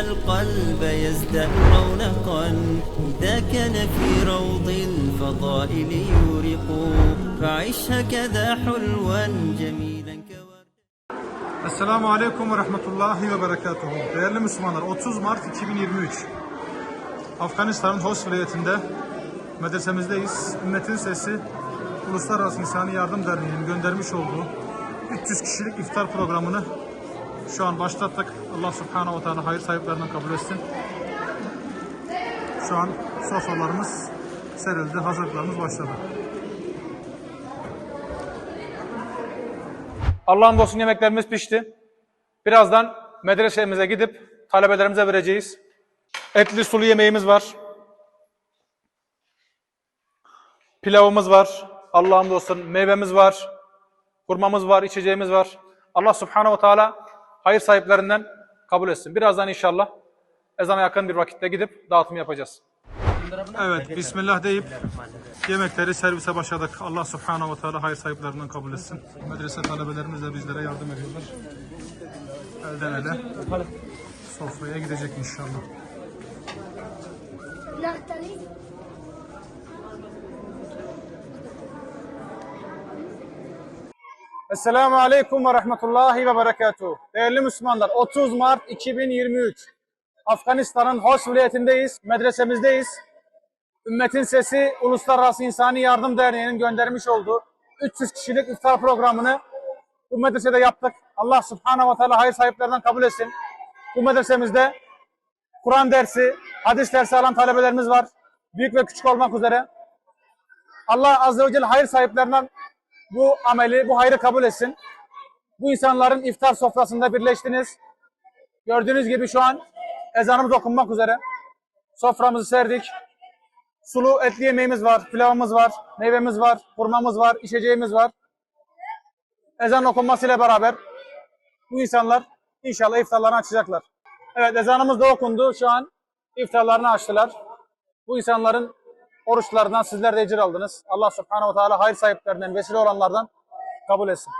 القلب يزداد رونقا إذا كان في روض الفضائل يورق فعش هكذا حلوا جميلا كورد Esselamu Aleyküm ve Rahmetullahi ve Berekatuhu. Değerli Müslümanlar, 30 Mart 2023. Afganistan'ın Host vilayetinde medresemizdeyiz. Ümmetin Sesi Uluslararası İnsani Yardım Derneği'nin göndermiş olduğu 300 kişilik iftar programını şu an başlattık. Allah Subhanahu ve Teala hayır sahiplerinden kabul etsin. Şu an sofralarımız serildi, hazırlıklarımız başladı. Allah'ın olsun yemeklerimiz pişti. Birazdan medresemize gidip talebelerimize vereceğiz. Etli sulu yemeğimiz var. Pilavımız var. Allah'ın olsun meyvemiz var. Hurmamız var, içeceğimiz var. Allah subhanehu ve teala hayır sahiplerinden kabul etsin. Birazdan inşallah ezana yakın bir vakitte gidip dağıtım yapacağız. Evet, Bismillah deyip yemekleri servise başladık. Allah Subhanahu ve Teala hayır sahiplerinden kabul etsin. Medrese talebelerimiz de bizlere yardım ediyorlar. Elden ele sofraya gidecek inşallah. Esselamu Aleyküm ve Rahmetullahi ve Berekatuhu. Değerli Müslümanlar, 30 Mart 2023. Afganistan'ın Hoş vilayetindeyiz, medresemizdeyiz. Ümmetin Sesi Uluslararası İnsani Yardım Derneği'nin göndermiş olduğu 300 kişilik iftar programını bu medresede yaptık. Allah Subhanahu ve Teala hayır sahiplerinden kabul etsin. Bu medresemizde Kur'an dersi, hadis dersi alan talebelerimiz var. Büyük ve küçük olmak üzere. Allah Azze ve Celle hayır sahiplerinden bu ameli, bu hayrı kabul etsin. Bu insanların iftar sofrasında birleştiniz. Gördüğünüz gibi şu an ezanımız okunmak üzere. Soframızı serdik. Sulu etli yemeğimiz var, pilavımız var, meyvemiz var, hurmamız var, içeceğimiz var. Ezan okunmasıyla beraber bu insanlar inşallah iftarlarını açacaklar. Evet ezanımız da okundu. Şu an iftarlarını açtılar. Bu insanların oruçlarından sizler de ecir aldınız. Allah subhanehu ve teala hayır sahiplerinden, vesile olanlardan kabul etsin.